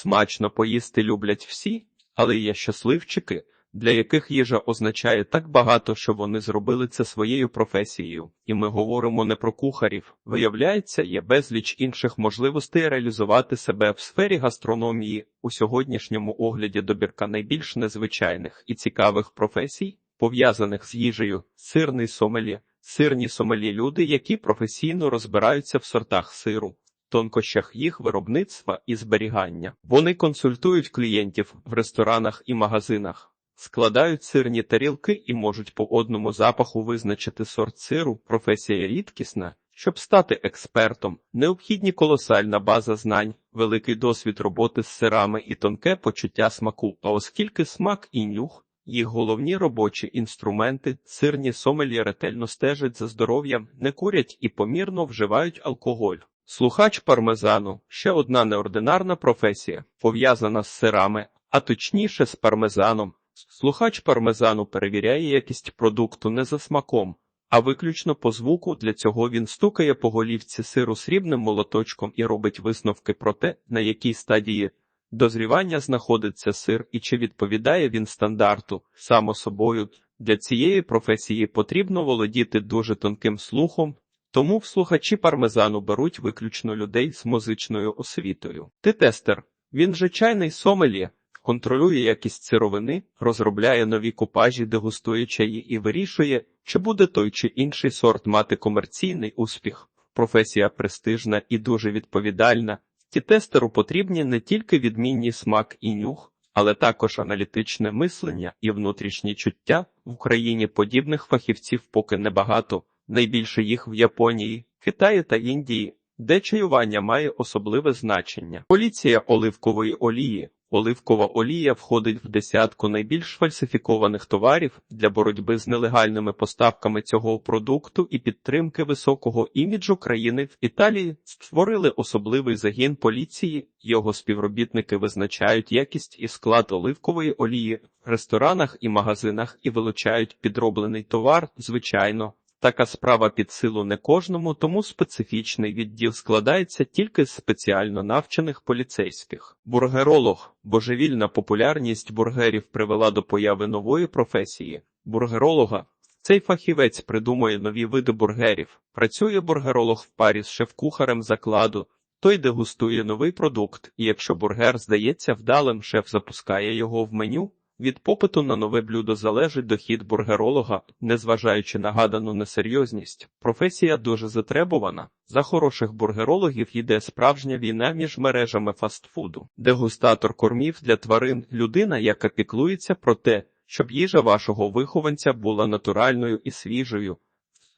Смачно поїсти люблять всі, але є щасливчики, для яких їжа означає так багато, що вони зробили це своєю професією. І ми говоримо не про кухарів. Виявляється, є безліч інших можливостей реалізувати себе в сфері гастрономії. У сьогоднішньому огляді добірка найбільш незвичайних і цікавих професій, пов'язаних з їжею, сирний сомелі, сирні сомелі люди, які професійно розбираються в сортах сиру. Тонкощах їх виробництва і зберігання. Вони консультують клієнтів в ресторанах і магазинах, складають сирні тарілки і можуть по одному запаху визначити сорт сиру. Професія рідкісна. Щоб стати експертом, необхідні колосальна база знань, великий досвід роботи з сирами і тонке почуття смаку. А оскільки смак і нюх їх головні робочі інструменти, сирні сомелі ретельно стежать за здоров'ям, не курять і помірно вживають алкоголь. Слухач пармезану ще одна неординарна професія, пов'язана з сирами, а точніше з пармезаном. Слухач пармезану перевіряє якість продукту не за смаком, а виключно по звуку. Для цього він стукає по голівці сиру срібним молоточком і робить висновки про те, на якій стадії дозрівання знаходиться сир і чи відповідає він стандарту. Само собою, для цієї професії потрібно володіти дуже тонким слухом, тому слухачі пармезану беруть виключно людей з музичною освітою. Ти тестер, він же чайний сомелі, контролює якість сировини, розробляє нові купажі, дегустує чаї і вирішує, чи буде той чи інший сорт мати комерційний успіх. Професія престижна і дуже відповідальна. Ті тестеру потрібні не тільки відмінні смак і нюх, але також аналітичне мислення і внутрішні чуття. В Україні подібних фахівців поки небагато. Найбільше їх в Японії, Китаї та Індії, де чаювання має особливе значення. Поліція оливкової олії. Оливкова олія входить в десятку найбільш фальсифікованих товарів для боротьби з нелегальними поставками цього продукту і підтримки високого іміджу країни в Італії. Створили особливий загін поліції. Його співробітники визначають якість і склад оливкової олії в ресторанах і магазинах і вилучають підроблений товар, звичайно. Така справа під силу не кожному, тому специфічний відділ складається тільки з спеціально навчених поліцейських. Бургеролог, божевільна популярність бургерів привела до появи нової професії бургеролога. Цей фахівець придумує нові види бургерів. Працює бургеролог в парі з шеф-кухарем закладу. Той дегустує новий продукт, і якщо бургер здається вдалим, шеф запускає його в меню. Від попиту на нове блюдо залежить дохід бургеролога, незважаючи на гадану несерйозність. Професія дуже затребувана. За хороших бургерологів йде справжня війна між мережами фастфуду. Дегустатор кормів для тварин людина, яка піклується про те, щоб їжа вашого вихованця була натуральною і свіжою.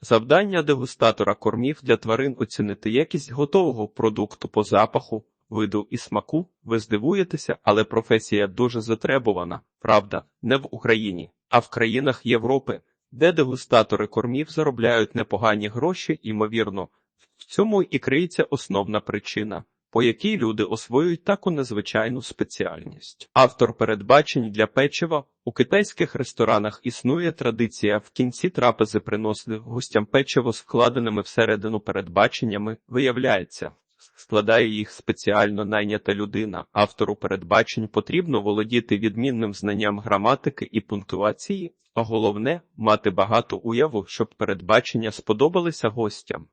Завдання дегустатора кормів для тварин оцінити якість готового продукту по запаху, виду і смаку, ви здивуєтеся, але професія дуже затребувана, правда, не в Україні, а в країнах Європи, де дегустатори кормів заробляють непогані гроші, ймовірно, в цьому і криється основна причина. По якій люди освоюють таку незвичайну спеціальність. Автор передбачень для печива у китайських ресторанах існує традиція в кінці трапези приносити гостям печиво з вкладеними всередину передбаченнями. Виявляється, складає їх спеціально найнята людина. Автору передбачень потрібно володіти відмінним знанням граматики і пунктуації, а головне мати багато уяву, щоб передбачення сподобалися гостям.